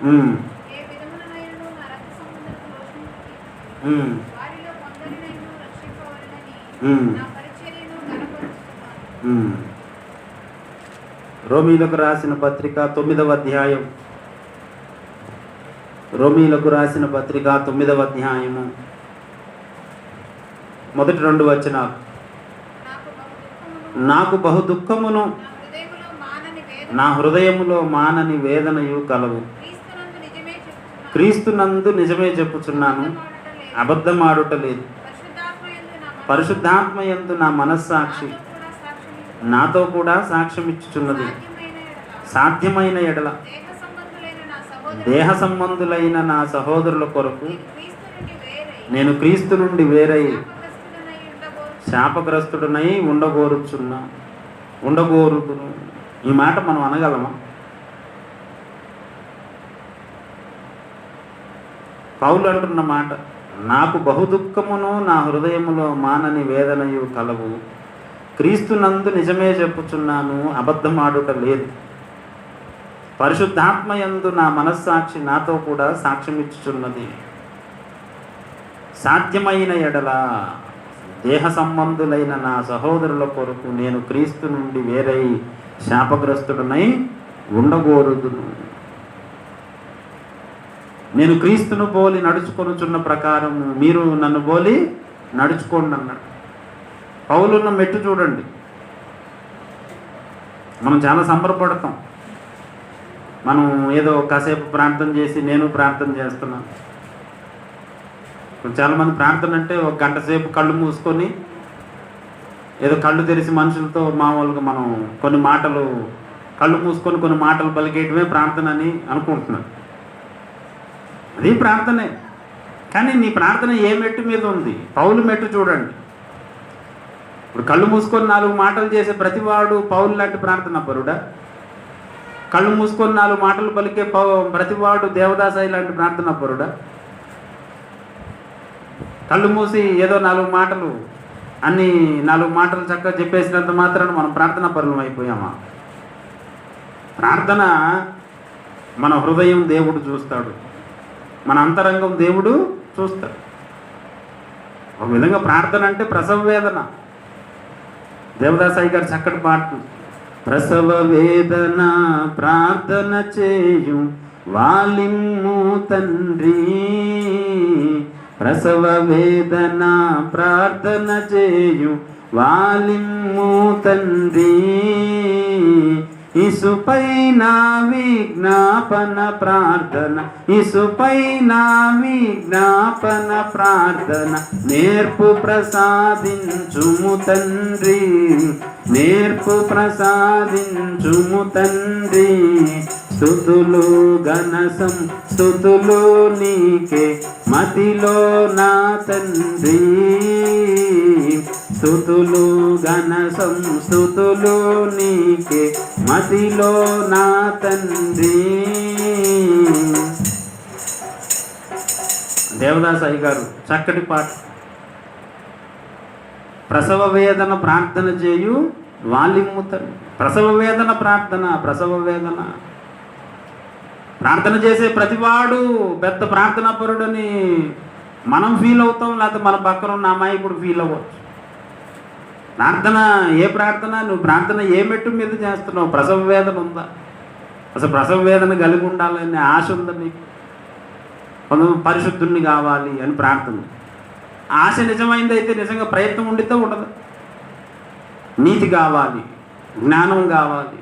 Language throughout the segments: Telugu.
రోమీలకు రాసిన పత్రిక తొమ్మిదవ అధ్యాయం. రోమీలకు రాసిన పత్రిక తొమ్మిదవ అధ్యాయము. మొదటి రెండు వచనాలు. నాకు బహు దుఃఖమును నా హృదయములో మానని వేదనయు కలవు. క్రీస్తునందు నిజమే చెప్పుచున్నాను. అబద్ధం ఆడుట పరిశుద్ధాత్మ యందు నా పరిశుద్ధాత్మ ఎందు నా మనస్సాక్షి. నాతో కూడా సాక్ష్యం ఇచ్చుచున్నది. సాధ్యమైన ఎడల. దేహ సంబంధులైన నా సహోదరుల కొరకు నేను క్రీస్తు నుండి వేరై శాపగ్రస్తుడనై శాపగ్రస్తుడనై ఉండగోరుచున్నా. ఉండగోరుదును. ఈ మాట మనం అనగలమా? పౌలు అంటున్న మాట నాకు బహు దుఃఖమును నా హృదయములో మానని వేదనయు కలవు. క్రీస్తునందు నిజమే చెప్పుచున్నాను అబద్ధమాడుట లేదు. పరిశుద్ధాత్మయందు నా మనస్సాక్షి నాతో కూడా సాక్ష్యమిచ్చుచున్నది. సాధ్యమైన ఎడల దేహ సంబంధులైన నా సహోదరుల కొరకు నేను క్రీస్తు నుండి వేరై శాపగ్రస్తుడనై ఉండగోరుదును. నేను క్రీస్తును పోలి నడుచుకొనుచున్న ప్రకారం మీరు నన్ను పోలి నడుచుకోండి అన్నాడు. పౌలున్న మెట్టు చూడండి. మనం చాలా సంబరపడతాం. మనం ఏదో కాసేపు ప్రార్థన చేసి నేను ప్రార్థన చేస్తున్నాను. చాలామంది ప్రార్థన అంటే ఒక గంట సేపు కళ్ళు మూసుకొని ఏదో కళ్ళు తెరిచి మనుషులతో మామూలుగా మనం కొన్ని మాటలు కళ్ళు మూసుకొని కొన్ని మాటలు పలికేయటమే ప్రార్థన అని అనుకుంటున్నాను. అది ప్రార్థనే. కానీ నీ ప్రార్థన ఏ మెట్టు మీద ఉంది? పౌలు మెట్టు చూడండి. ఇప్పుడు కళ్ళు మూసుకొని నాలుగు మాటలు చేసే ప్రతివాడు పౌలు లాంటి ప్రార్థన పరుడా? కళ్ళు మూసుకొని నాలుగు మాటలు పలికే పౌ ప్రతివాడు దేవదాసాయి లాంటి ప్రార్థన పరుడా? కళ్ళు మూసి ఏదో నాలుగు మాటలు అన్ని నాలుగు మాటలు చక్కగా చెప్పేసినంత మాత్రాన మనం ప్రార్థన పరులం అయిపోయామా? ప్రార్థన మన హృదయం దేవుడు చూస్తాడు. మన అంతరంగం దేవుడు చూస్తాడు. ఒక విధంగా ప్రార్థన అంటే ప్రసవ వేదన. దేవదాసాయి గారు చక్కటి పాట ప్రసవ వేదన ప్రార్థన చేయు వాలిమ్ము తండ్రి. ప్రసవ వేదన ప్రార్థన చేయు వాలిమ్ము తండ్రి. ఇసుపై నా విజ్ఞాపన ప్రార్థన ఇసుపై నా విజ్ఞాపన ప్రార్థన. నేర్పు ప్రసాదించుము తండ్రి నేర్పు ప్రసాదించుము తండ్రి. స్థుతులు గణసం స్థుతులు నీకే మతిలో నా తండ్రి. స్థుతులు ఘన సంస్థుతులు నీకే మతిలో నా తండ్రి. దేవదాస్ అయ్య గారు చక్కటి పాట. ప్రసవ వేదన ప్రార్థన చేయు వాలిమ్ముతను ప్రసవ వేదన ప్రార్థన ప్రసవ వేదన. ప్రార్థన చేసే ప్రతివాడు పెద్ద ప్రార్థనా పరుడని మనం ఫీల్ అవుతాం లేకపోతే మన పక్కన ఉన్న అమాయకుడు ఫీల్ అవ్వచ్చు. ప్రార్థన ఏ ప్రార్థన? నువ్వు ప్రార్థన ఏ మెట్టు మీద చేస్తున్నావు? ప్రసవ వేదన ఉందా? అసలు ప్రసవ వేదన కలిగి ఉండాలనే ఆశ ఉందా నీకు? కొంత పరిశుద్ధుణ్ణి కావాలి అని ప్రార్థన. ఆశ నిజమైంది అయితే నిజంగా ప్రయత్నం ఉండితే ఉండదు. నీతి కావాలి జ్ఞానం కావాలి.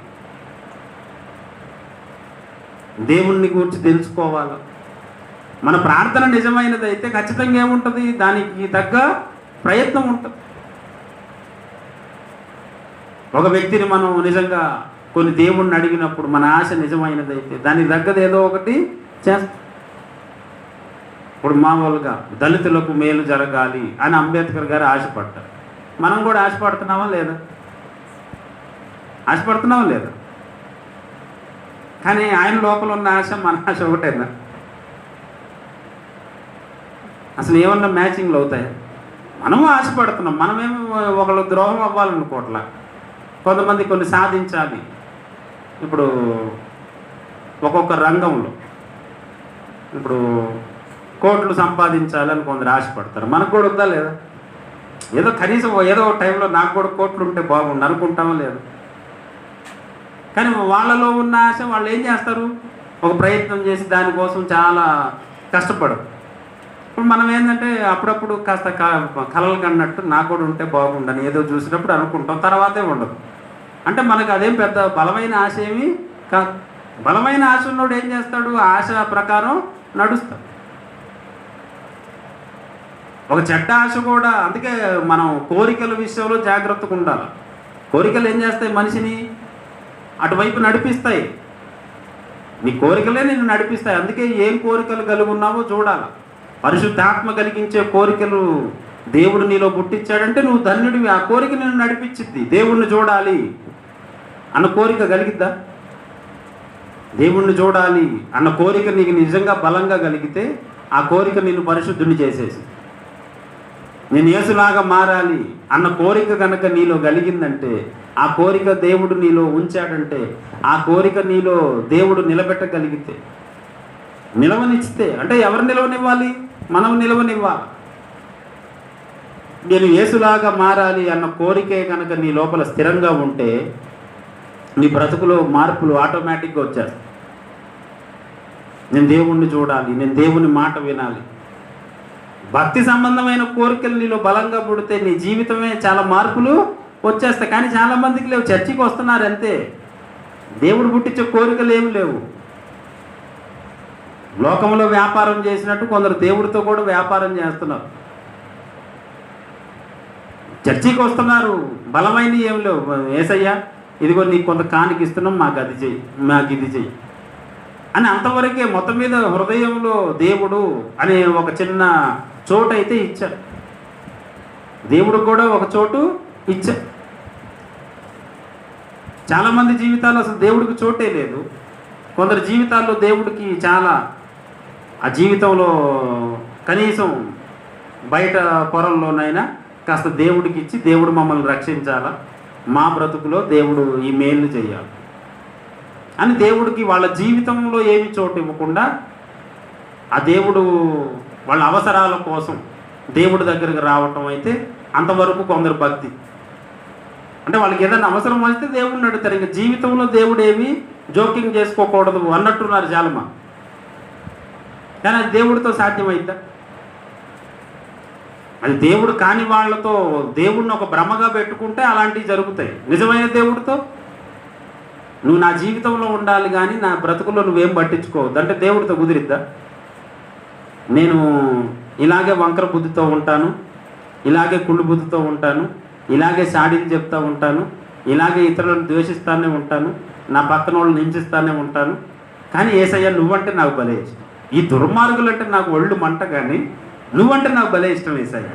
దేవుణ్ణి గురించి తెలుసుకోవాలి. మన ప్రార్థన నిజమైనది అయితే ఖచ్చితంగా ఏముంటుంది? దానికి తగ్గ ప్రయత్నం ఉంటుంది. ఒక వ్యక్తిని మనం నిజంగా కొన్ని దేవుణ్ణి అడిగినప్పుడు మన ఆశ నిజమైనదైతే దానికి తగ్గది ఏదో ఒకటి చేస్తాం. ఇప్పుడు మామూలుగా దళితులకు మేలు జరగాలి అని అంబేద్కర్ గారు ఆశపడ్డారు. మనం కూడా ఆశపడుతున్నామా లేదా? ఆశపడుతున్నామా లేదా? కానీ ఆయన లోపల ఉన్న ఆశ మన ఆశ ఒకటేనా? అసలు ఏమన్నా మ్యాచింగ్లు అవుతాయి? మనము ఆశపడుతున్నాం. మనమేమో ఒకళ్ళు ద్రోహం అవ్వాలనుకోవట్లా. కొంతమంది కొన్ని సాధించాలి. ఇప్పుడు ఒక్కొక్క రంగంలో ఇప్పుడు కోట్లు సంపాదించాలని కొందరు ఆశపడతారు. మనకు కూడా ఉందా లేదా? ఏదో కనీసం ఏదో ఒక టైంలో నాకు కూడా కోట్లు ఉంటే బాగుండు అనుకుంటామో లేదు? కానీ వాళ్ళలో ఉన్న ఆశ వాళ్ళు ఏం చేస్తారు? ఒక ప్రయత్నం చేసి దానికోసం చాలా కష్టపడరు. ఇప్పుడు మనం ఏంటంటే అప్పుడప్పుడు కాస్త కలలు కన్నట్టు నాకు కూడా ఉంటే బాగుండని ఏదో చూసినప్పుడు అనుకుంటాం. తర్వాతే ఉండదు. అంటే మనకు అదేం పెద్ద బలమైన ఆశ ఏమి కాదు బలమైన ఆశ ఉన్నోడు ఏం చేస్తాడు? ఆశ ప్రకారం నడుస్తాడు. ఒక చెడ్డ ఆశ కూడా అందుకే మనం కోరికల విషయంలో జాగ్రత్తగా ఉండాలి. కోరికలు ఏం చేస్తాయి మనిషిని? అటువైపు నడిపిస్తాయి. నీ కోరికలే నిన్ను నడిపిస్తాయి. అందుకే ఏం కోరికలు కలిగి ఉన్నావో చూడాలి. పరిశుద్ధాత్మ కలిగించే కోరికలు దేవుడు నీలో పుట్టించాడంటే నువ్వు ధన్యుడివి. ఆ కోరిక నిన్ను నడిపించింది దేవుణ్ణి చూడాలి. అన్న కోరిక కలిగిద్దా? దేవుణ్ణి చూడాలి. అన్న కోరిక నీకు నిజంగా బలంగా కలిగితే ఆ కోరిక నేను పరిశుద్ధుని చేసేసి. నేను యేసులాగా మారాలి. అన్న కోరిక కనుక నీలో కలిగిందంటే ఆ కోరిక దేవుడు నీలో ఉంచాడంటే ఆ కోరిక నీలో దేవుడు నిలబెట్టగలిగితే నిలవనిచ్చితే అంటే ఎవరు నిలవనివ్వాలి? మనం నిలవనివ్వాలి. నేను యేసులాగా మారాలి అన్న కోరికే కనుక నీ లోపల స్థిరంగా ఉంటే నీ బ్రతుకులో మార్పులు ఆటోమేటిక్గా వచ్చేస్తాయి నేను దేవుణ్ణి చూడాలి నేను దేవుని మాట వినాలి. భక్తి సంబంధమైన కోరికలు నీలో బలంగా పుడితే నీ జీవితమే చాలా మార్పులు వచ్చేస్తాయి. కానీ చాలా మందికి లేవు చర్చికి వస్తున్నారు అంతే. దేవుడు పుట్టించే కోరికలు ఏమి లేవు. లోకంలో వ్యాపారం చేసినట్టు కొందరు దేవుడితో కూడా వ్యాపారం చేస్తున్నారు. చర్చికి వస్తున్నారు బలమైనవి ఏం లేవు. ఏసయ్యా ఇదిగో నీకు కొంత కానికి ఇస్తున్నాం మాకు అది చెయ్యి మాకు ఇది చెయ్యి. అని అంతవరకే మొత్తం మీద హృదయంలో దేవుడు అనే ఒక చిన్న చోటు అయితే ఇచ్చాడు. దేవుడు కూడా ఒక చోటు ఇచ్చాడు. చాలామంది జీవితాల్లో అసలు దేవుడికి చోటే లేదు. కొందరు జీవితాల్లో దేవుడికి చాలా ఆ జీవితంలో కనీసం బయట పొరల్లోనైనా కాస్త దేవుడికి ఇచ్చి దేవుడు మమ్మల్ని రక్షించాలా? మా బ్రతుకులో దేవుడు ఈ మేలు చేయాలి. అని దేవుడికి వాళ్ళ జీవితంలో ఏమి చోటు ఇవ్వకుండా ఆ దేవుడు వాళ్ళ అవసరాల కోసం దేవుడి దగ్గరికి రావటం అయితే అంతవరకు కొందరు భక్తి. అంటే వాళ్ళకి ఏదైనా అవసరం వస్తే దేవుడిని అడుగుతారు ఇంకా జీవితంలో దేవుడు ఏమి జోక్యం చేసుకోకూడదు అన్నట్టున్నారు చాలమా కానీ అది దేవుడితో సాధ్యమైద్దా అది దేవుడు కాని వాళ్ళతో దేవుడిని ఒక భ్రమగా పెట్టుకుంటే అలాంటివి జరుగుతాయి. నిజమైన దేవుడితో? నువ్వు నా జీవితంలో ఉండాలి కానీ నా బ్రతుకులో నువ్వేం పట్టించుకోవద్దు. అంటే దేవుడితో కుదిరిద్దా? నేను ఇలాగే వంకర బుద్ధితో ఉంటాను ఇలాగే కుళ్ళు బుద్ధితో ఉంటాను ఇలాగే సాడీలు చెప్తూ ఉంటాను ఇలాగే ఇతరులను ద్వేషిస్తానే ఉంటాను నా పక్కన వాళ్ళని హింసిస్తానే ఉంటాను. కానీ ఏసయ్య నువ్వంటే నాకు భలే ఈ దుర్మార్గులు అంటే నాకు ఒళ్ళు మంట కానీ నువ్వంటే నాకు భలే ఇష్టం ఏసయ్య.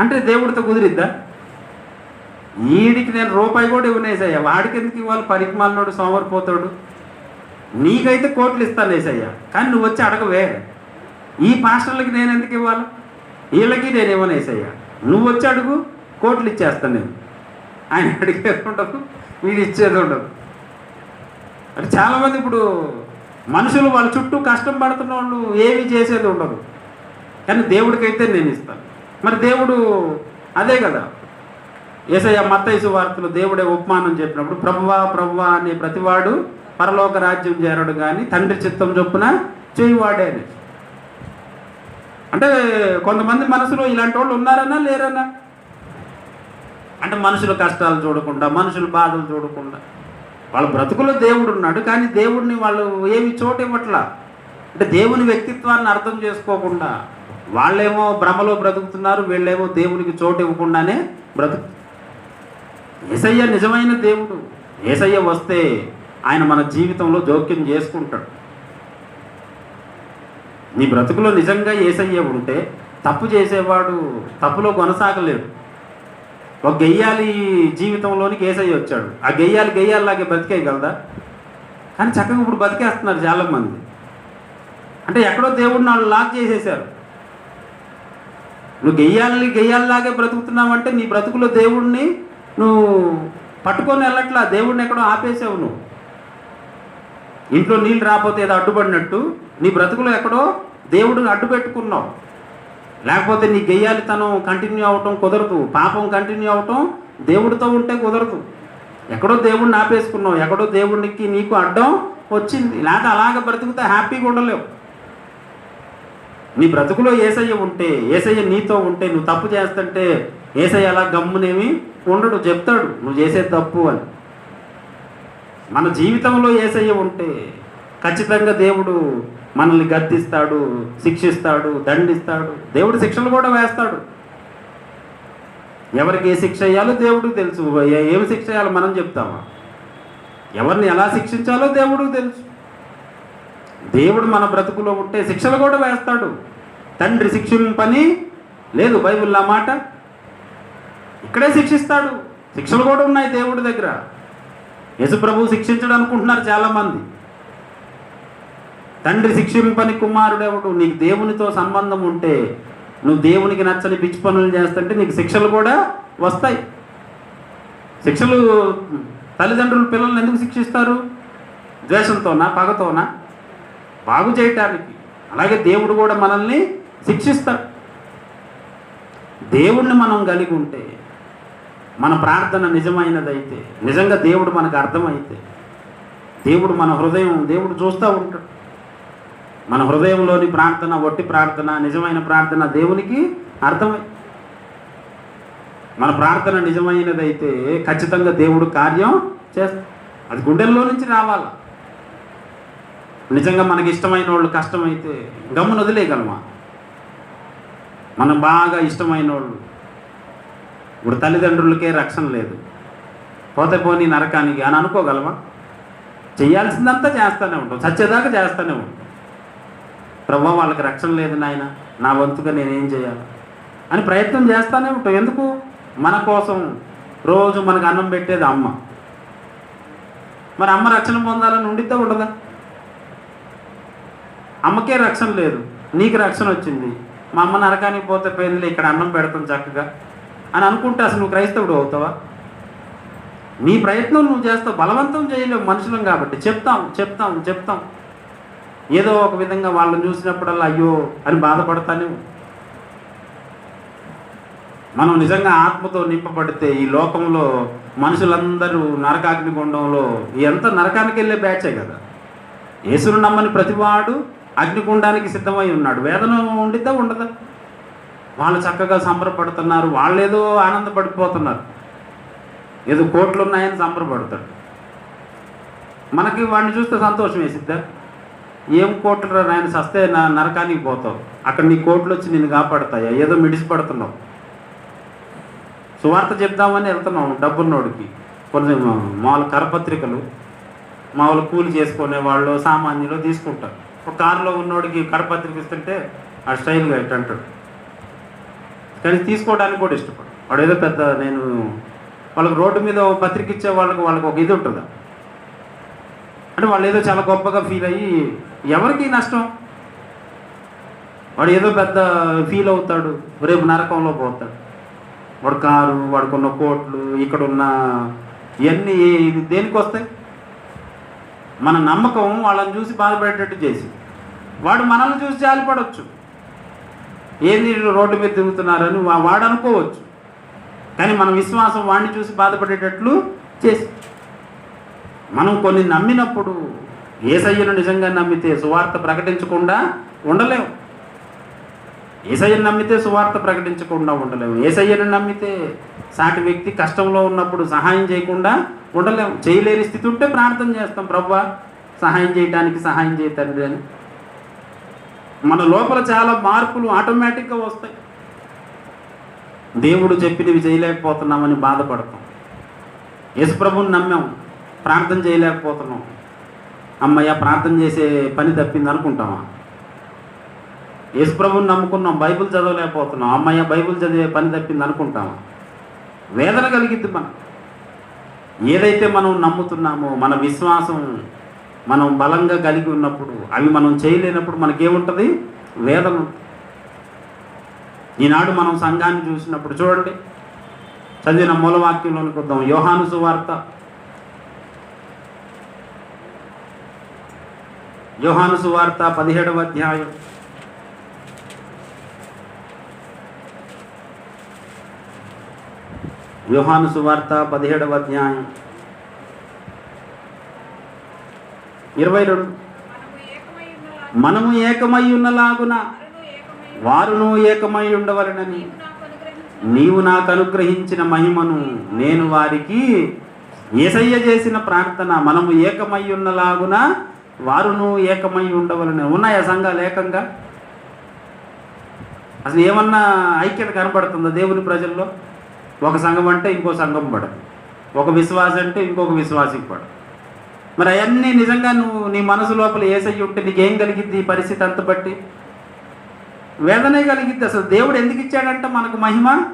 అంటే దేవుడితో కుదిరిద్దా? ఈడికి నేను రూపాయి కూడా ఇవ్వనేసయ్యా వాడికి ఎందుకు ఇవ్వాలి? పరిమాలనోడు సోమరిపోతాడు నీకైతే కోట్లు ఇస్తాను వేసయ్యా కానీ నువ్వు వచ్చి అడగవే. ఈ పాస్టర్లకి నేను ఎందుకు ఇవ్వాలి? వీళ్ళకి నేను ఇవ్వనేసయ్యా నువ్వు వచ్చి అడుగు కోట్లు ఇచ్చేస్తాను నేను. ఆయన అడిగేది ఉండదు వీడు ఇచ్చేది ఉండదు. అంటే చాలామంది ఇప్పుడు మనుషులు వాళ్ళ చుట్టూ కష్టం పడుతున్న వాళ్ళు ఏమీ చేసేది ఉండదు. కానీ దేవుడికైతే నేను ఇస్తాను. మరి దేవుడు అదే కదా. ఏసయ్య మత్తైసు వార్తలు దేవుడే ఉపమానం చెప్పినప్పుడు ప్రభువా ప్రభువా అనే ప్రతివాడు పరలోక రాజ్యం చేరడు కానీ తండ్రి చిత్తం చొప్పున చేయువాడే అని. అంటే కొంతమంది మనసులో ఇలాంటి వాళ్ళు ఉన్నారన్నా లేరన్నా అంటే మనుషుల కష్టాలు చూడకుండా మనుషుల బాధలు చూడకుండా. వాళ్ళ బ్రతుకులో దేవుడు ఉన్నాడు కానీ దేవుడిని వాళ్ళు ఏమి చోటు ఇవ్వట్లా. అంటే దేవుని వ్యక్తిత్వాన్ని అర్థం చేసుకోకుండా వాళ్ళేమో భ్రమలో బ్రతుకుతున్నారు వీళ్ళేమో దేవునికి చోటు ఇవ్వకుండానే బ్రతుకు. ఏసయ్య నిజమైన దేవుడు. ఏసయ్య వస్తే ఆయన మన జీవితంలో జోక్యం చేసుకుంటాడు. నీ బ్రతుకులో నిజంగా ఏసయ్య ఉంటే తప్పు చేసేవాడు తప్పులో కొనసాగలేడు. ఒక గెయ్యాలి జీవితంలోనికి ఏసయ్య వచ్చాడు. ఆ గెయ్యాలి గెయ్యాలిలాగే బతికేయగలదా? కానీ చక్కగా ఇప్పుడు బతికేస్తున్నారు చాలామంది. అంటే ఎక్కడో దేవుడిని వాళ్ళు లాక్ చేసేసారు నువ్వు గెయ్యాలని గెయ్యాలిలాగే బ్రతుకుతున్నావంటే నీ బ్రతుకులో దేవుడిని నువ్వు పట్టుకొని వెళ్ళట్లా దేవుడిని ఎక్కడో ఆపేసావు నువ్వు. ఇంట్లో నీళ్ళు రాకపోతే ఏదో అడ్డుపడినట్టు నీ బ్రతుకులో ఎక్కడో దేవుడు అడ్డు పెట్టుకున్నావు లేకపోతే నీ గెయ్యాలితనం కంటిన్యూ అవ్వటం కుదరదు. పాపం కంటిన్యూ అవ్వటం దేవుడితో ఉంటే కుదరదు. ఎక్కడో దేవుడిని ఆపేసుకున్నావు ఎక్కడో దేవుడికి నీకు అడ్డం వచ్చింది. లేకపోతే అలాగ బ్రతుకుతే హ్యాపీగా ఉండలేవు. నీ బ్రతుకులో ఏసయ్య ఉంటే ఏసయ్య నీతో ఉంటే నువ్వు తప్పు చేస్తుంటే ఏసయ్య అలా గమ్మునేమి ఉండడు చెప్తాడు నువ్వు చేసే తప్పు అని. మన జీవితంలో ఏసయ్య ఉంటే ఖచ్చితంగా దేవుడు మనల్ని గద్దిస్తాడు శిక్షిస్తాడు దండిస్తాడు. దేవుడు శిక్షలు కూడా వేస్తాడు. ఎవరికి ఏ శిక్ష వేయాలో దేవుడికి తెలుసు. ఏమి శిక్ష వేయాలో మనం చెప్తామా? ఎవరిని ఎలా శిక్షించాలో దేవుడికి తెలుసు. దేవుడు మన బ్రతుకులో ఉంటే శిక్షలు కూడా వేస్తాడు. తండ్రి శిక్షింపని లేదు బైబిల్ ఆ మాట. ఇక్కడే శిక్షిస్తాడు. శిక్షలు కూడా ఉన్నాయి దేవుడి దగ్గర. యశుప్రభు శిక్షించడం అనుకుంటున్నారు చాలామంది. తండ్రి శిక్షింపని కుమారుడెవడు నీకు దేవునితో సంబంధం ఉంటే నువ్వు దేవునికి నచ్చని పిచ్చి పనులు చేస్తుంటే నీకు శిక్షలు కూడా వస్తాయి. శిక్షలు తల్లిదండ్రులు పిల్లల్ని ఎందుకు శిక్షిస్తారు? ద్వేషంతోనా పగతోనా? బాగు చేయటానికి. అలాగే దేవుడు కూడా మనల్ని శిక్షిస్తాడు. దేవుణ్ణి మనం కలిగి ఉంటే మన ప్రార్థన నిజమైనదైతే నిజంగా దేవుడు మనకు అర్థమైతే దేవుడు మన హృదయం దేవుడు చూస్తూ ఉంటాడు. మన హృదయంలోని ప్రార్థన ఒట్టి ప్రార్థన నిజమైన ప్రార్థన దేవునికి అర్థమై మన ప్రార్థన నిజమైనదైతే ఖచ్చితంగా దేవుడు కార్యం చేస్తాడు అది గుండెల్లో నుంచి రావాలి? నిజంగా మనకి ఇష్టమైన వాళ్ళు కష్టమైతే గమ్మున వదిలేయగలమా? మనం బాగా ఇష్టమైన వాళ్ళు. ఇప్పుడు తల్లిదండ్రులకే రక్షణ లేదు. పోతే పోనీ నరకానికి అని అనుకోగలమా? చేయాల్సిందంతా చేస్తూనే ఉంటాం. చచ్చేదాకా చేస్తూనే ఉంటాం. ప్రభు వాళ్ళకి రక్షణ లేదు నాయన. నా వంతుగా నేనేం చేయాలి? అని ప్రయత్నం చేస్తానే ఉంటాం. ఎందుకు? మన కోసం రోజు మనకు అన్నం పెట్టేది అమ్మ. మరి అమ్మ రక్షణ పొందాలని ఉండిద్దా ఉండదా అమ్మకే రక్షణ లేదు. నీకు రక్షణ వచ్చింది. మా అమ్మ నరకానికి పోతే పోయింది ఇక్కడ అన్నం పెడతాం చక్కగా. అని అనుకుంటే అసలు నువ్వు క్రైస్తవుడు అవుతావా? నీ ప్రయత్నం నువ్వు చేస్తావు. బలవంతం చేయలేవు మనుషులం కాబట్టి. చెప్తాం చెప్తాం చెప్తాం. ఏదో ఒక విధంగా వాళ్ళని చూసినప్పుడల్లా అయ్యో అని బాధపడతానే. మనం నిజంగా ఆత్మతో నింపబడితే ఈ లోకంలో మనుషులందరూ నరకాగ్ని గుండంలో ఎంత నరకానికి వెళ్ళే బ్యాచే కదా. యేసును నమ్మని ప్రతివాడు అగ్నిగుండానికి సిద్ధమై ఉన్నాడు. వేదన ఉండిద్దా ఉండదా? వాళ్ళు చక్కగా సంబరపడుతున్నారు. వాళ్ళు ఏదో ఆనందపడిపోతున్నారు. ఏదో కోట్లు ఉన్నాయని సంబరపడతాడు మనకి వాడిని చూస్తే సంతోషం వేసిద్దా? ఏం కోట్లు రా నాయన సస్తే నా నరకానికి పోతావు. అక్కడ నీ కోట్లు వచ్చి నిన్ను కాపాడతాయా? ఏదో మిడిసి పడుతున్నావు. సువార్త చెప్దామని వెళ్తున్నాం డబ్బున్నోడికి. కొన్ని మామూలు కరపత్రికలు మామూలు కూలి చేసుకునే వాళ్ళు సామాన్యులు తీసుకుంటారు. ఒక కారులో ఉన్నోడికి కరపత్రిక ఇస్తుంటే ఆ స్టైల్గా ఇట్ట అంటాడు. కానీ తీసుకోవడానికి కూడా ఇష్టపడు వాడు ఏదో పెద్ద నేను వాళ్ళకి రోడ్డు మీద పత్రిక ఇచ్చే వాళ్ళకి వాళ్ళకి ఒక ఇది ఉంటుందా? అంటే వాళ్ళు ఏదో చాలా గొప్పగా ఫీల్ అయ్యి ఎవరికి నష్టం? వాడు ఏదో పెద్ద ఫీల్ అవుతాడు రేపు నరకంలో పోతాడు. వాడు కారు వాడుకున్న కోట్లు ఇక్కడున్న ఇవన్నీ దేనికి వస్తాయి? మన నమ్మకం వాళ్ళని చూసి బాధపడేటట్టు చేసి. వాడు మనల్ని చూసి జాలిపడవచ్చు ఏంది రోడ్డు మీద తిరుగుతున్నారని వాడు అనుకోవచ్చు. కానీ మన విశ్వాసం వాడిని చూసి బాధపడేటట్లు చేసి. మనం కొన్ని నమ్మినప్పుడు ఏసయ్యను నిజంగా నమ్మితే సువార్త ప్రకటించకుండా ఉండలేము ఏసయ్యను నమ్మితే సువార్త ప్రకటించకుండా ఉండలేము ఏసయ్యను నమ్మితే సాటి వ్యక్తి కష్టంలో ఉన్నప్పుడు సహాయం చేయకుండా ఉండలేము చేయలేని స్థితి ఉంటే ప్రార్థన చేస్తాం ప్రభా సహాయం చేయడానికి సహాయం చేయతండి అని. మన లోపల చాలా మార్పులు ఆటోమేటిక్గా వస్తాయి. దేవుడు చెప్పినవి చేయలేకపోతున్నామని బాధపడతాం. యేసుప్రభుని నమ్మాం. ప్రార్థన చేయలేకపోతున్నాం. అమ్మయ్య ప్రార్థన చేసే పని తప్పింది అనుకుంటామా? యేసుప్రభుని నమ్ముకున్నాం బైబిల్ చదవలేకపోతున్నాం. అమ్మయ్య బైబిల్ చదివే పని తప్పింది అనుకుంటామా? వేదన కలిగిద్ది మనం. ఏదైతే మనం నమ్ముతున్నామో మన విశ్వాసం మనం బలంగా కలిగి ఉన్నప్పుడు అవి మనం చేయలేనప్పుడు మనకేముంటుంది? వేదన ఈనాడు మనం సంఘాన్ని చూసినప్పుడు చూడండి. చదివిన మూలవాక్యంలోనికి వద్దాం. యోహాను సువార్త యోహాను సువార్త పదిహేడవ అధ్యాయం. యోహాను సువార్త పదిహేడవ అధ్యాయం. ఇరవై రెండు. మనము ఏకమై ఉన్నలాగున వారును ఏకమై ఉండవలనని. నీవు నాకు అనుగ్రహించిన నీవు నాకు అనుగ్రహించిన మహిమను నేను వారికి ఏసయ్య చేసిన ప్రార్థన. మనము ఏకమై ఉన్నలాగున వారును ఏకమై ఉండవలనే. ఉన్నాయా సంఘాలు ఏకంగా? అసలు ఏమన్నా ఐక్యత కనబడుతుందా దేవుని ప్రజల్లో? ఒక సంఘం అంటే ఇంకో సంఘం పడదు. ఒక విశ్వాసం అంటే ఇంకొక విశ్వాసం పడదు. మరి అవన్నీ నిజంగా నువ్వు నీ మనసు లోపల ఏసయ్య ఉంటే నీకేం కలిగిద్ది ఈ పరిస్థితి అంత బట్టి? వేదనే కలిగిద్ది. అసలు దేవుడు ఎందుకు ఇచ్చాడంటే మనకు మహిమ?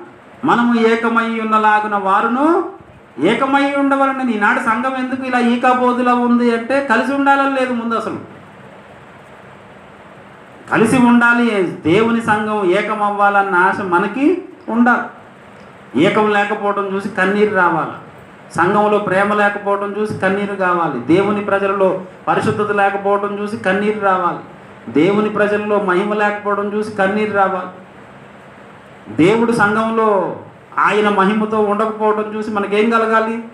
మనము ఏకమై ఉన్నలాగున వారును ఏకమై ఉండవలని ఈనాడు సంఘం ఎందుకు ఇలా ఈకాబోధులా ఉంది అంటే కలిసి ఉండాలని లేదు ముందు అసలు. కలిసి ఉండాలి దేవుని సంఘం ఏకం అవ్వాలన్న ఆశ మనకి ఉండాలి. ఏకం లేకపోవడం చూసి కన్నీరు రావాలి. సంఘంలో ప్రేమ లేకపోవడం చూసి కన్నీరు కావాలి. దేవుని ప్రజలలో పరిశుద్ధత లేకపోవడం చూసి కన్నీరు రావాలి. దేవుని ప్రజల్లో మహిమ లేకపోవడం చూసి కన్నీరు రావాలి. దేవుడు సంఘంలో ఆయన మహిమతో ఉండకపోవడం చూసి మనకేం కలగాలి?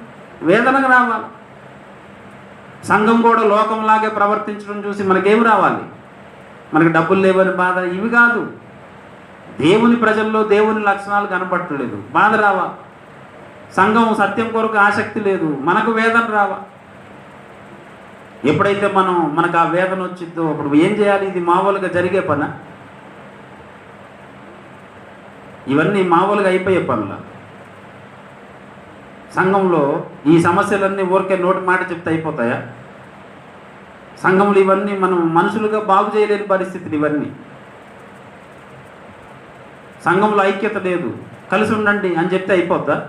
వేదన రావాలి. సంఘం కూడా లోకంలాగే ప్రవర్తించడం చూసి మనకేం రావాలి? మనకి డబ్బులు లేవని బాధ ఇవి కాదు. దేవుని ప్రజల్లో దేవుని లక్షణాలు కనపడలేదు బాధ రావా సంఘం సత్యం కొరకు ఆసక్తి లేదు. మనకు వేదన రావా ఎప్పుడైతే మనం మనకు ఆ వేదన వచ్చిందో అప్పుడు ఏం చేయాలి? ఇది మామూలుగా జరిగే పనా? ఇవన్నీ మామూలుగా అయిపోయే పనుల. సంఘంలో ఈ సమస్యలన్నీ ఊరికే నోటి మాట చెప్తే అయిపోతాయా? సంఘంలో ఇవన్నీ మనం మనుషులుగా బాగు చేయలేని పరిస్థితులు ఇవన్నీ. సంఘంలో ఐక్యత లేదు. కలిసి ఉండండి అని చెప్తే అయిపోద్దా?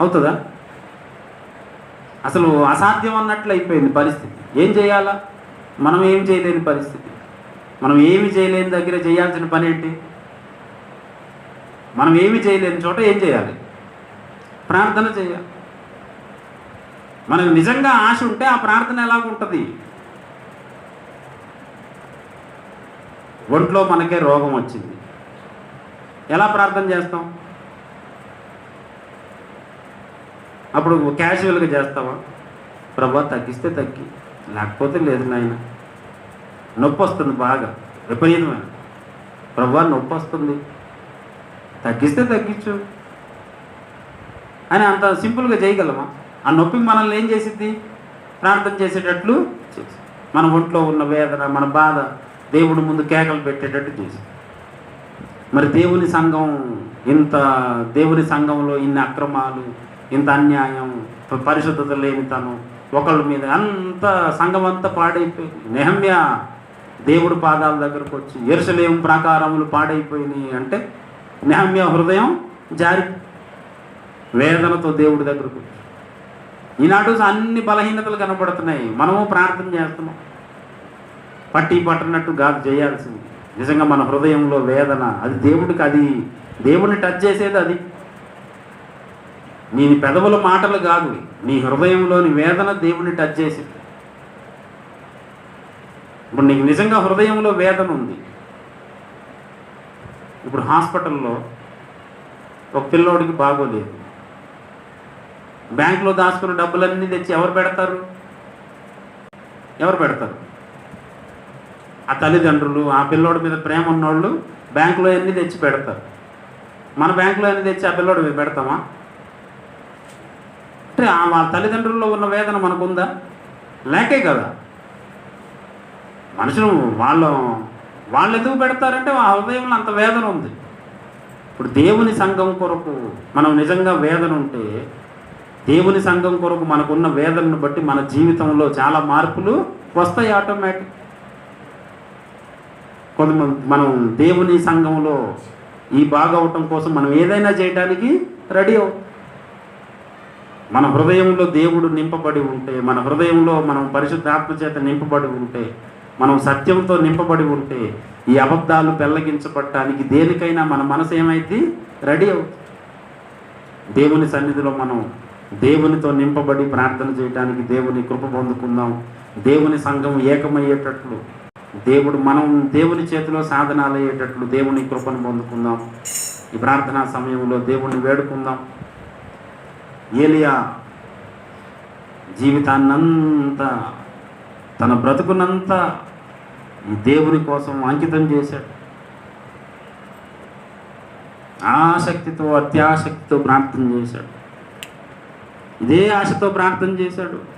అవుతుందా? అసలు అసాధ్యం అన్నట్లు అయిపోయింది పరిస్థితి. ఏం చేయాలా? మనం ఏం చేయలేని పరిస్థితి. మనం ఏమి చేయలేని దగ్గర చేయాల్సిన పని ఏంటి? మనం ఏమి చేయలేని చోట ఏం చేయాలి? ప్రార్థన చేయాలి. మనకు నిజంగా ఆశ ఉంటే ఆ ప్రార్థన ఎలాగుంటుంది ఒంట్లో మనకే రోగం వచ్చింది. ఎలా ప్రార్థన చేస్తాం? అప్పుడు క్యాజువల్గా చేస్తావా? ప్రభా తగ్గిస్తే తగ్గి. లేకపోతే లేదు నాయన. నొప్పి వస్తుంది బాగా. విపరీతమైన. ప్రభా నొప్పి వస్తుంది తగ్గిస్తే తగ్గించు. అని అంత సింపుల్గా చేయగలమా? ఆ నొప్పి మనల్ని ఏం చేసిద్ది? ప్రార్థన చేసేటట్లు చేసి మన ఒంట్లో ఉన్న వేదన మన బాధ దేవుడి ముందు కేకలు పెట్టేటట్టు చేసి మరి దేవుని సంఘం ఇంత దేవుని సంఘంలో ఇన్ని అక్రమాలు ఇంత అన్యాయం పరిశుద్ధత లేని తను ఒకళ్ళ మీద అంత సంఘం అంతా పాడైపోయింది. నెహమ్య దేవుడు పాదాల దగ్గరకు వచ్చి ఎరుసలేం ప్రాకారములు పాడైపోయినాయి అంటే నెహమ్య హృదయం జారి వేదనతో దేవుడి దగ్గరకు ఈనాడు అన్ని బలహీనతలు కనబడుతున్నాయి. మనము ప్రార్థన చేస్తున్నాం. పట్టి పట్టనట్టు గాదు చేయాల్సింది. నిజంగా మన హృదయంలో వేదన అది దేవుడికి అది దేవుడిని టచ్ చేసేది అది. నీ పెదవుల మాటలు కాదు. నీ హృదయంలోని వేదన దేవుడిని టచ్ చేసింది. ఇప్పుడు నీకు నిజంగా హృదయంలో వేదన ఉంది. ఇప్పుడు హాస్పిటల్లో ఒక పిల్లోడికి బాగోలేదు. బ్యాంకులో దాచుకున్న డబ్బులన్నీ తెచ్చి ఎవరు పెడతారు? ఎవరు పెడతారు? ఆ తల్లిదండ్రులు ఆ పిల్లోడి మీద ప్రేమ ఉన్నోళ్ళు బ్యాంకులో అన్నీ తెచ్చి పెడతారు? మన బ్యాంకులో అన్నీ తెచ్చి ఆ పిల్లోడి మీద పెడతామా? అంటే ఆ వాళ్ళ తల్లిదండ్రుల్లో ఉన్న వేదన మనకుందా? లేకే కదా. మనుషులు వాళ్ళు వాళ్ళు ఎందుకు పెడతారంటే ఆ హృదయంలో అంత వేదన ఉంది. ఇప్పుడు దేవుని సంఘం కొరకు మనం నిజంగా వేదన ఉంటే దేవుని సంఘం కొరకు మనకున్న వేదనను బట్టి మన జీవితంలో చాలా మార్పులు వస్తాయి ఆటోమేటిక్. కొంత మనం దేవుని సంఘంలో ఈ బాగవటం కోసం మనం ఏదైనా చేయడానికి రెడీ అవుతాం మన హృదయంలో దేవుడు నింపబడి ఉంటే మన హృదయంలో మనం పరిశుద్ధాత్మ చేత నింపబడి ఉంటే మనం సత్యంతో నింపబడి ఉంటే ఈ అబద్ధాలు పెళ్ళగించబడటానికి దేనికైనా మన మనసు ఏమైంది రెడీ అవుతుంది. దేవుని సన్నిధిలో మనం దేవునితో నింపబడి ప్రార్థన చేయడానికి దేవుని కృప పొందుకుందాం. దేవుని సంఘం ఏకమయ్యేటట్లు దేవుడు మనం దేవుని చేతిలో సాధనాలు అయ్యేటట్లు దేవుని కృపను పొందుకుందాం. ఈ ప్రార్థనా సమయంలో దేవుణ్ణి వేడుకుందాం. ఏలియా జీవితాన్నంతా తన బ్రతుకునంతా దేవుని కోసం అంకితం చేశాడు. ఆసక్తితో అత్యాసక్తితో ప్రార్థన చేశాడు. ఇదే ఆశతో ప్రార్థన చేశాడు.